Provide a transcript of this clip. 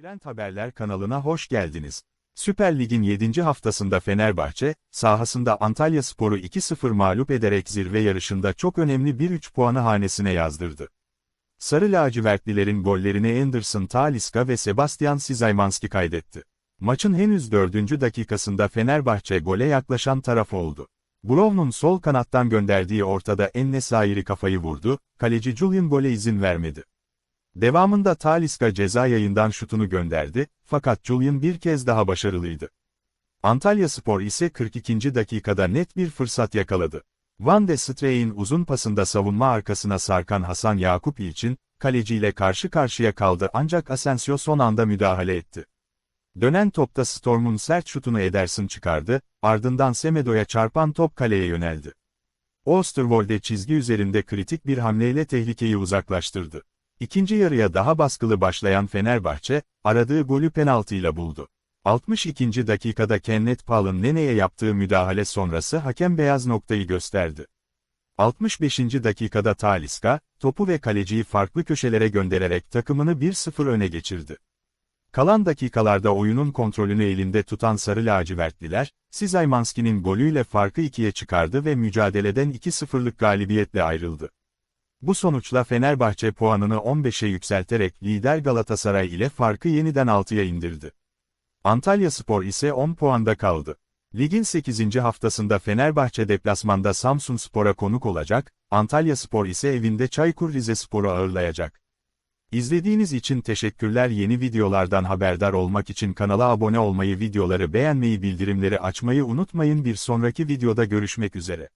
Trend Haberler kanalına hoş geldiniz. Süper Lig'in 7. haftasında Fenerbahçe, sahasında Antalya Sporu 2-0 mağlup ederek zirve yarışında çok önemli bir 3 puanı hanesine yazdırdı. Sarı lacivertlilerin gollerini Anderson Talisca ve Sebastian Sizaymanski kaydetti. Maçın henüz 4. dakikasında Fenerbahçe gole yaklaşan taraf oldu. Brown'un sol kanattan gönderdiği ortada Ennesairi kafayı vurdu, kaleci Julian gole izin vermedi. Devamında Talisca ceza yayından şutunu gönderdi, fakat Julian bir kez daha başarılıydı. Antalya Spor ise 42. dakikada net bir fırsat yakaladı. Van de Streek'in uzun pasında savunma arkasına sarkan Hasan Yakup için, kaleciyle karşı karşıya kaldı ancak Asensio son anda müdahale etti. Dönen topta Storm'un sert şutunu Ederson çıkardı, ardından Semedo'ya çarpan top kaleye yöneldi. Oosterwolde çizgi üzerinde kritik bir hamleyle tehlikeyi uzaklaştırdı. İkinci yarıya daha baskılı başlayan Fenerbahçe, aradığı golü penaltıyla buldu. 62. dakikada Kenneth Paul'un Nene'ye yaptığı müdahale sonrası hakem beyaz noktayı gösterdi. 65. dakikada Talisca, topu ve kaleciyi farklı köşelere göndererek takımını 1-0 öne geçirdi. Kalan dakikalarda oyunun kontrolünü elinde tutan Sarı Lacivertliler, Sizaymanski'nin golüyle farkı ikiye çıkardı ve mücadeleden 2-0'lık galibiyetle ayrıldı. Bu sonuçla Fenerbahçe puanını 15'e yükselterek lider Galatasaray ile farkı yeniden 6'ya indirdi. Antalya Spor ise 10 puanda kaldı. Ligin 8. haftasında Fenerbahçe deplasmanda Samsun Spor'a konuk olacak, Antalya Spor ise evinde Çaykur Rizespor'u ağırlayacak. İzlediğiniz için teşekkürler yeni videolardan haberdar olmak için kanala abone olmayı videoları beğenmeyi bildirimleri açmayı unutmayın bir sonraki videoda görüşmek üzere.